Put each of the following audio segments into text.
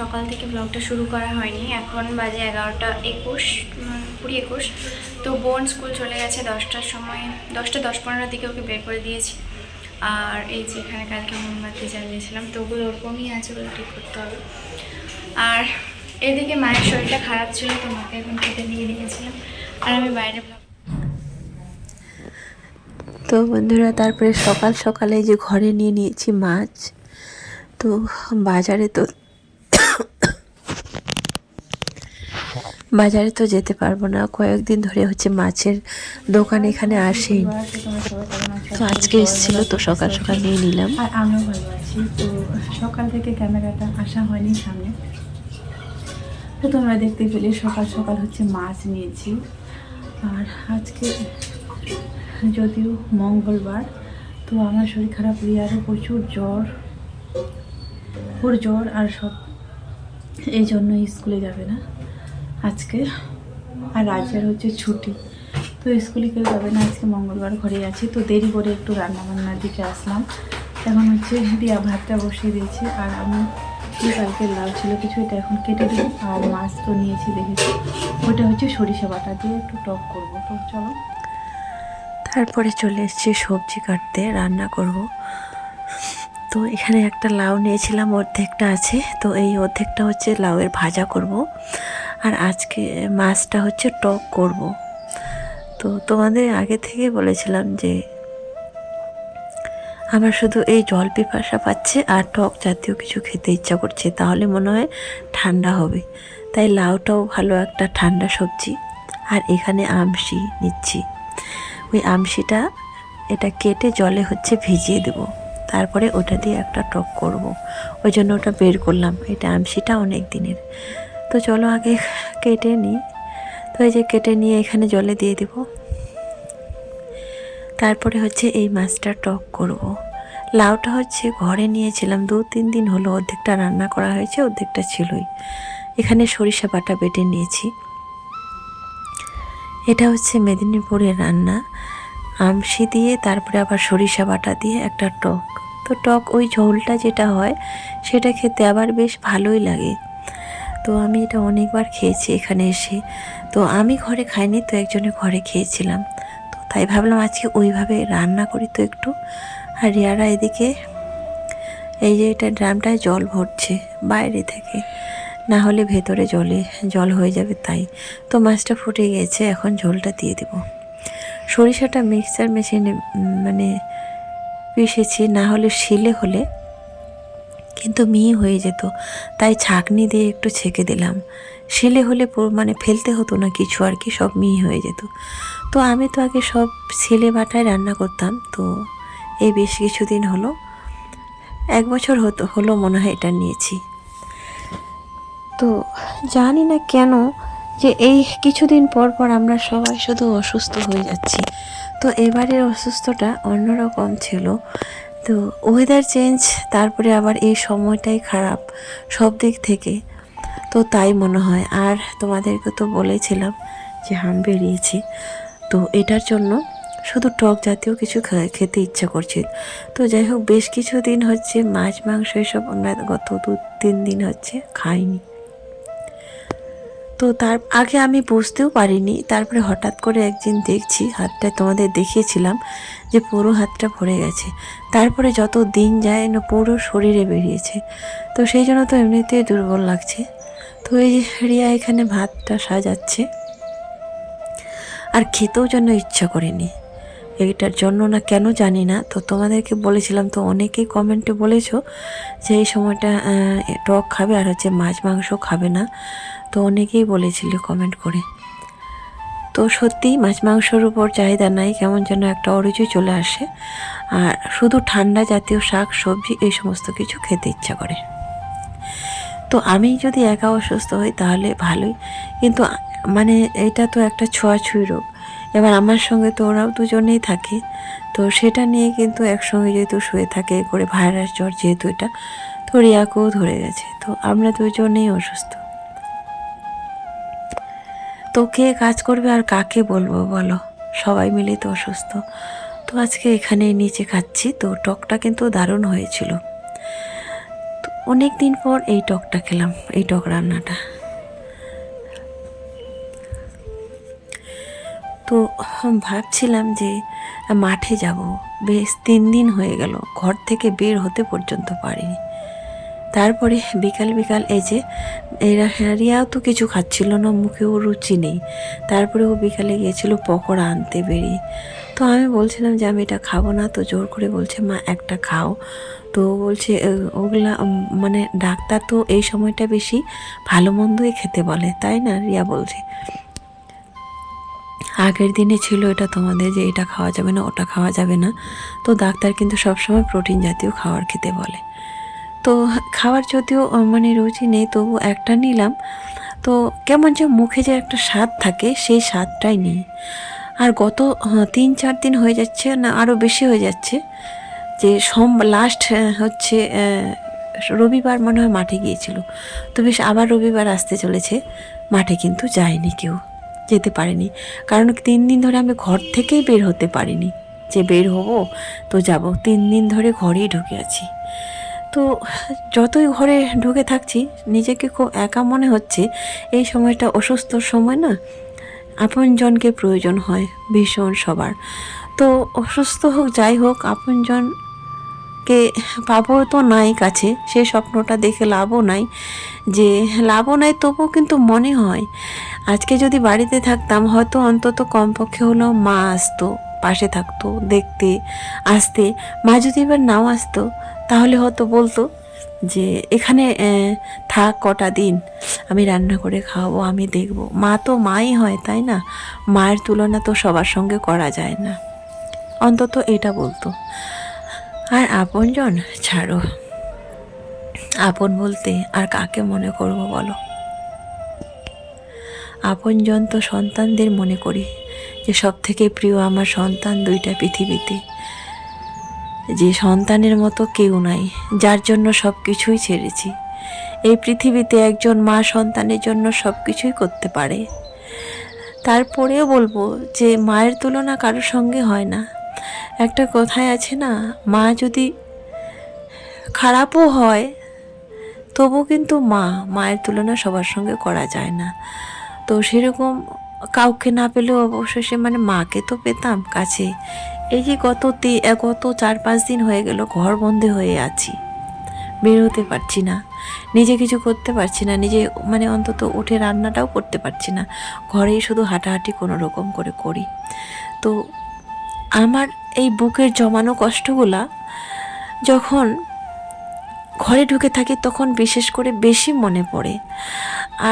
সকাল থেকে ব্লগটা শুরু করা হয়নি। এখন বাজে এগারোটা একুশ কুড়ি একুশ। তো বোন স্কুল চলে গেছে দশটার সময়, দশটা দশ পনেরোর দিকে ওকে বের করে দিয়েছি। আর এই যে এখানে কালকে মোমবাতি জ্বালিয়েছিলাম, তো ওগুলো ওরকমই আছে ওগুলো ঠিক করতে হবে। আর এদিকে মায়ের শরীরটা খারাপ ছিল, তো মাকে এখন খেতে দিয়ে দিয়েছিলাম আর আমি বাইরে তো বন্ধুরা, তারপরে সকাল সকালে যে ঘরে নিয়ে নিয়েছি মাছ। তো বাজারে তো বাজারে তো যেতে পারব না। কয়েকদিন ধরে হচ্ছে মাছের দোকান এখানে আসেই তো আজকে এসেছিল তো সকাল সকাল নিয়ে নিলাম। আর আমিও ভালো আছি। তো সকাল থেকে ক্যামেরাটা আসা হয়নি সামনে। তো তোমরা দেখতে পেলে সকাল সকাল হচ্ছে মাছ নিয়েছি। আর আজকে যদিও মঙ্গলবার, তো আমার শরীর খারাপ রিয়ারও প্রচুর জ্বর ওর জ্বর আর সব এই জন্য স্কুলে যাবে না। আজকে। আর রাজ্যের হচ্ছে ছুটি। তো স্কুলে কেউ যাবে না, আজকে মঙ্গলবার ঘরে আছি। তো দেরি করে একটু রান্নাবান্নার দিকে আসলাম। এখন হচ্ছে দিয়া ভাতটা বসিয়ে দিয়েছি। আর আমি কালকে লাউ ছিল কিছু, এটা এখন কেটে দিই আর মাছ তো নিয়েছি দেখেছি। ওটা হচ্ছে সরিষা বাটা দিয়ে একটু টক করব। তো চলো। তারপরে চলে এসেছি সবজি কাটতে, রান্না করব। তো এখানে একটা লাউ নিয়েছিলাম, অর্ধেকটা আছে। তো এই অর্ধেকটা হচ্ছে লাউয়ের ভাজা করব। আর আজকে মাছটা হচ্ছে টক করব। তো তোমাদের আগে থেকে বলেছিলাম যে আমার শুধু এই জল পিপাসা পাচ্ছে আর টক জাতীয় কিছু খেতে ইচ্ছা করছে, তাহলে মনে হয় ঠান্ডা হবে। তাই লাউটাও ভালো একটা ঠান্ডা সবজি। আর এখানে আমসি নিচ্ছি। ওই আমসিটা এটা কেটে জলে হচ্ছে ভিজিয়ে দেব। তারপরে ওটা দিয়ে একটা টক করব। ওই জন্য ওটা বের করলাম। এটা আমসিটা অনেক দিনের। তো চলো আগে কেটে নিই। তো এই যে কেটে নিয়ে এখানে জলে দিয়ে দেব। তারপরে হচ্ছে এই মাছটা টক করব। লাউটা হচ্ছে ঘরে নিয়েছিলাম, দু তিন দিন হলো অর্ধেকটা রান্না করা হয়েছে, অর্ধেকটা ছিলই। এখানে সরিষা বাটা বেটে নিয়েছি। এটা হচ্ছে মেদিনীপুরের রান্না। আমসি দিয়ে তারপরে আবার সরিষা বাটা দিয়ে একটা টক। তো টক ওই ঝোলটা যেটা হয়, সেটা খেতে আবার বেশ ভালোই লাগে। তো আমি এটা অনেকবার খেয়েছি এখানে এসে। তো আমি ঘরে খাইনি, তো একজনের ঘরে খেয়েছিলাম। তো তাই ভাবলাম আজকে ওইভাবে রান্না করি তো একটু। আর রিয়ারা এদিকে, এই যে এটা ড্রামটায় জল ভরছে বাইরে থেকে। না হলে ভেতরে জলে, জল হয়ে যাবে তাই। তো মাছটা ফুটে গেছে, এখন ঝোলটা দিয়ে দেব। সরিষাটা মিক্সচার মেশিনে মানে পিষেছি, না হলে শিলে হলে কিন্তু মেয়ে হয়ে যেত, তাই ছাঁকনি দিয়ে একটু ছেঁকে দিলাম। শিলে হলে মানে ফেলতে হতো না কিছু আর কি, সব মেয়ে হয়ে যেত। তো আমি তো আগে সব ছেলে বাটায় রান্না করতাম, তো এই বেশ কিছুদিন হলো, এক বছর হতো, হলো মনে হয় এটা নিয়েছি। তো জানি না কেন যে এই কিছুদিন পর পর আমরা সবাই শুধু অসুস্থ হয়ে যাচ্ছি। তো এবারের অসুস্থটা অন্যরকম ছিল তো ওয়েদার চেঞ্জ তারপরে আবার এই সময়টাই খারাপ, সব দিক থেকে। তো তাই মনে হয়, আর তোমাদেরকে তো বলেছিলাম যে হাম বেরিয়েছি। তো এটার জন্য শুধু টক জাতীয় কিছু খেতে ইচ্ছা করছে। তো যাই হোক, বেশ কিছু দিন হচ্ছে মাছ, মাংস এসব আমরা গত দু, তিন দিন হচ্ছে খাইনি। তো তার আগে আমি বুঝতেও পারিনি। তারপরে হঠাৎ করে একদিন দেখছি, হাতটা তোমাদের দেখিয়েছিলাম যে পুরো হাতটা ভরে গেছে। তারপরে যত দিন যায় না পুরো শরীরে বেরিয়েছে। তো সেই জন্য তো এমনিতেই দুর্বল লাগছে। তো এই যে রিয়া এখানে ভাতটা সাজাচ্ছে। আর খেতেও যেন ইচ্ছা করেনি। এইটার জন্য না কেন জানি না। তো তোমাদেরকে বলেছিলাম, তো অনেকেই কমেন্টে বলেছ যে এই সময়টা টক খাবে আর হচ্ছে মাছ মাংস খাবে না। তো অনেকেই বলেছিল কমেন্ট করে। তো সত্যিই মাছ মাংসর উপর চাহিদা নাই, কেমন যেন একটা অরুচি চলে আসে। আর শুধু ঠান্ডা জাতীয় শাক, সবজি, এই সমস্ত কিছু খেতে ইচ্ছা করে। তো আমি যদি একা অসুস্থ হই তাহলে ভালোই। কিন্তু মানে এটা তো একটা ছোঁয়াছুঁই রোগ। এবার আমার সঙ্গে তো ওরাও দুজনেই থাকে, তো সেটা নিয়ে কিন্তু একসঙ্গে যেহেতু শুয়ে থাকে করে ভাইরাস জ্বর যেহেতু এটা, তো রিয়াকেও ধরে গেছে, তো আমরা দুজনেই অসুস্থ। তো কে কাজ করবে আর কাকে বলব বলো? সবাই মিলে তো অসুস্থ। তো আজকে এখানে নিচে খাচ্ছি, তো টকটা কিন্তু দারুণ হয়েছিল। তো অনেক দিন পর এই টকটা খেলাম, এই টক রান্নাটা। তো ভাবছিলাম যে মাঠে যাব। বেশ তিন দিন হয়ে গেল ঘর থেকে বের হতে পর্যন্ত পারিনি। তারপরে বিকাল বিকাল এই যে এরা রিয়াও তো কিছু খাচ্ছিল না মুখেও রুচি নেই। তারপরে ও বিকালে গিয়েছিল পকোড়া আনতে বেরিয়ে। তো আমি বলছিলাম যে আমি এটা খাব না তো জোর করে বলছে মা একটা খাও। তো বলছে "এ, ওগুলা মানে ডাক্তার তো এই সময়টা বেশি ভালো মন্দই খেতে বলে। তাই না রিয়া বলছে। আগের দিনে ছিল এটা তোমাদের যে এটা খাওয়া যাবে না, ওটা খাওয়া যাবে না। তো ডাক্তার কিন্তু সবসময় প্রোটিন জাতীয় খাবার খেতে বলে। তো খাবার যদিও মানে রুচি নেই, তবু একটা নিলাম। তো কেমন যে মুখে যে একটা স্বাদ থাকে, সেই স্বাদটাই নেই। আর গত তিন চার দিন হয়ে যাচ্ছে, না আরও বেশি হয়ে যাচ্ছে যে সোম লাস্ট হচ্ছে রবিবার মনে হয় মাঠে গিয়েছিল। তো বেশ আবার রবিবার আসতে চলেছে, মাঠে কিন্তু যায়নি কেউ। যেতে পারিনি। কারণ তিন দিন ধরে আমি ঘর থেকেই বের হতে পারিনি। যে বের হব, তো যাব। তিন দিন ধরে ঘরেই ঢুকে আছি। তো যতই ঘরে ঢুকে থাকছি, নিজেকে খুব একা মনে হচ্ছে। এই সময়টা অসুস্থর সময় না? আপনজনকে প্রয়োজন হয় ভীষণ সবার। তো অসুস্থ হোক, যাই হোক আপনজনকে পাবো তো নাই কাছে সেই স্বপ্নটা দেখে লাভও নাই। যে লাভও নাই তবুও কিন্তু মনে হয়, আজকে যদি বাড়িতে থাকতাম হয়তো অন্তত কমপক্ষে হলেও মা আসতো, পাশে থাকতো, দেখতে, আসতে। মা যদি এবার নাও আসতো, তাহলে হয়তো বলতো যে, এখানে থাক কটা দিন, আমি রান্না করে খাওয়াবো, আমি দেখব। মা তো মাই হয়, তাই না? মায়ের তুলনা তো সবার সঙ্গে করা যায় না। অন্তত এটা বলতো। আর আপনজন, ছাড়ো। আপন বলতে আর কাকে মনে করব বলো? আপনজন তো সন্তানদের মনে করি, যে সব থেকে প্রিয় আমার সন্তান দুইটা পৃথিবীতে। যে সন্তানের মতো কেউ নাই, যার জন্য সব কিছুই ছেড়েছি। এই পৃথিবীতে একজন মা সন্তানের জন্য সব কিছুই করতে পারে। তারপরেও বলব যে, মায়ের তুলনা কারোর সঙ্গে হয় না। একটা কথায় আছে না, মা যদি খারাপও হয়, তবু কিন্তু মা, মায়ের তুলনা সবার সঙ্গে করা যায় না। তো সেরকম কাউকে না পেলেও অবশেষে মানে মাকে তো পেতাম কাছে। এই যে গত গত চার পাঁচ দিন হয়ে গেল, ঘর বন্ধে হয়ে আছি। বের হতে পারছি না, নিজে কিছু করতে পারছি না, নিজে মানে অন্তত উঠে রান্নাটাও করতে পারছি না। ঘরেই শুধু হাঁটাহাঁটি কোনো রকম করে করি। তো আমার এই বুকের জমানো কষ্টগুলা যখন ঘরে ঢুকে থাকি তখন বিশেষ করে বেশি মনে পড়ে।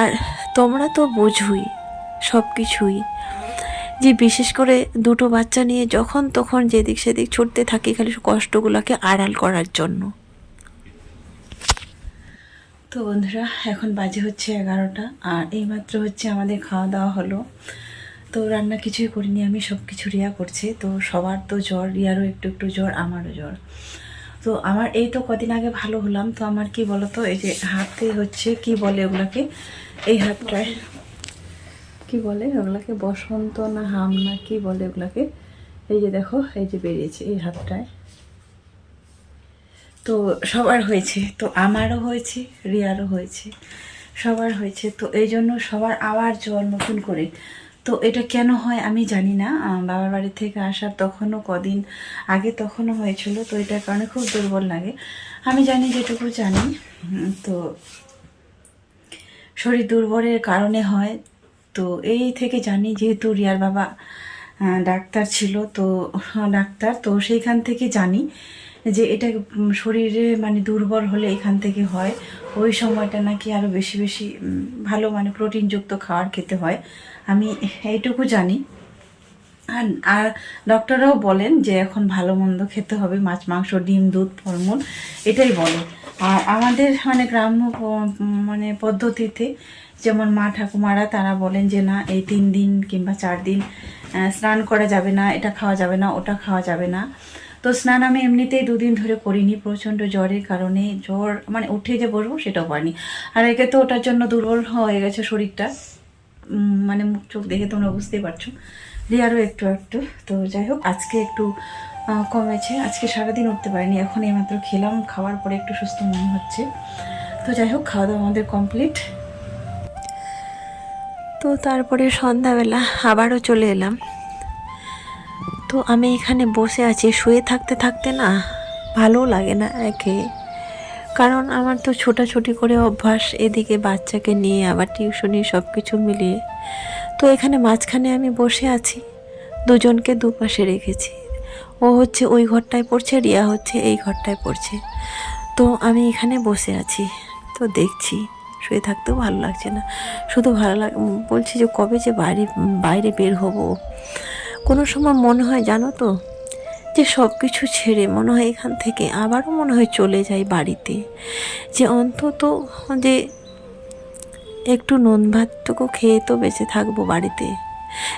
আর তোমরা তো বোঝোই সব কিছুই যে বিশেষ করে দুটো বাচ্চা নিয়ে যখন তখন যেদিক সেদিক ছুটতে থাকি খালি কষ্টগুলোকে আড়াল করার জন্য। তো বন্ধুরা, এখন বাজে হচ্ছে এগারোটা আর এইমাত্র হচ্ছে আমাদের খাওয়া দাওয়া হলো। তো রান্না কিছুই করিনি, আমি সব কিছু রিয়া করছে। তো সবার তো জ্বর, রিয়ারও একটু একটু জ্বর, আমারও জ্বর। তো আমার এই তো কদিন আগে ভালো হলাম, তো আমার কি বলতো, এই যে হাতে হচ্ছে, কি বলে ওগুলাকে? এই হাতটায় কি বলে ওগুলাকে? বসন্ত না হাম না কি বলে ওগুলাকে? এই যে দেখো, এই যে বেরিয়েছে এই হাতটায়। তো সবার হয়েছে, তো আমারও হয়েছে, রিয়ারও হয়েছে, সবার হয়েছে। তো এই জন্য সবার আবার জ্বর নতুন করে। তো এটা কেন হয় আমি জানি না। বাবার বাড়ি থেকে আসার তখনও কদিন আগে তখনও হয়েছিল, তো এটার কারণে খুব দুর্বল লাগে। আমি জানি যেটুকু জানি তো শরীর দুর্বলের কারণে হয়। তো এই থেকে জানি যেহেতু রিয়ার বাবা ডাক্তার ছিল, তো ডাক্তার, তো সেইখান থেকে জানি যে এটা শরীরে মানে দুর্বল হলে এখান থেকে হয়। ওই সময়টা নাকি আরও বেশি বেশি ভালো মানে প্রোটিনযুক্ত খাবার খেতে হয়। আমি এইটুকু জানি। আর আর ডক্টররাও বলেন যে এখন ভালো মন্দ খেতে হবে, মাছ, মাংস, ডিম, দুধ, ফলমূল, এটাই বলে। আর আমাদের মানে গ্রাম্য মানে পদ্ধতিতে যেমন মা ঠাকুমারা তারা বলেন যে, না, এই তিন দিন কিংবা চার দিন স্নান করা যাবে না, এটা খাওয়া যাবে না, ওটা খাওয়া যাবে না। তো স্নান আমি এমনিতেই দুদিন ধরে করিনি, প্রচণ্ড জ্বরের কারণে জ্বর মানে উঠে যে বসবো সেটাও পারিনি। আর একে তো ওটার জন্য দুর্বল হয়ে গেছে শরীরটা। মানে মুখ চোখ দেখে তোমরা বুঝতেই পারছ। রিয়ারও একটু একটু তো যাই হোক, আজকে একটু কমেছে। আজকে সারাদিন উঠতে পারিনি, এখন এইমাত্র খেলাম, খাওয়ার পরে একটু সুস্থ মনে হচ্ছে। তো যাই হোক, খাওয়া দাওয়া আমাদের কমপ্লিট তো তারপরে সন্ধ্যাবেলা আবারও চলে এলাম। তো আমি এখানে বসে আছি, শুয়ে থাকতে থাকতে না ভালো লাগে না একে। কারণ আমার তো ছোটাছুটি করে অভ্যাস এদিকে বাচ্চাকে নিয়ে আবার টিউশনি সব কিছু মিলিয়ে। তো এখানে মাঝখানে আমি বসে আছি, দুজনকে দুপাশে রেখেছি। ও হচ্ছে ওই ঘরটায় পড়ছে, রিয়া হচ্ছে এই ঘরটায় পড়ছে। তো আমি এখানে বসে আছি, তো দেখছি। শুয়ে থাকতেও ভালো লাগছে না। শুধু ভালো লাগ বলছি যে কবে যে বাইরে বাইরে বের হব। কোনো সময় মনে হয়, জানো তো? যে সব কিছু ছেড়ে মনে হয় এখান থেকে আবারও মনে হয় চলে যাই বাড়িতে। যে অন্তত যে একটু নুন ভাতটুকু খেয়ে তো বেঁচে থাকব বাড়িতে।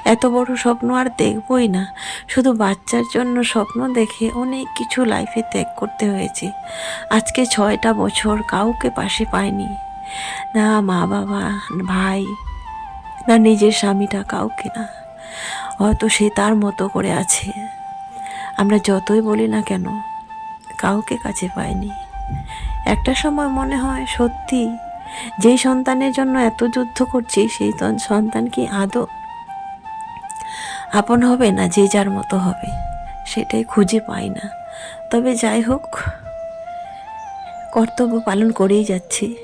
এত বড় স্বপ্ন আর দেখবই না। শুধু বাচ্চার জন্য স্বপ্ন দেখে অনেক কিছু লাইফে ত্যাগ করতে হয়েছে। আজকে ছয়টা বছর কাউকে পাশে পায়নি না মা বাবা ভাই, না নিজের স্বামীটা কাউকে না। হয়তো সে তার মতো করে আছে। আমরা যতই বলি না কেন, কাউকে কাছে পাইনি। একটা সময় মনে হয়, সত্যি, যেই সন্তানের জন্য এত যুদ্ধ করছি, সেই তন- সন্তান কি আদৌ আপন হবে না যে যার মতো হবে? সেটাই খুঁজে পাই না। তবে যাই হোক, কর্তব্য পালন করেই যাচ্ছি।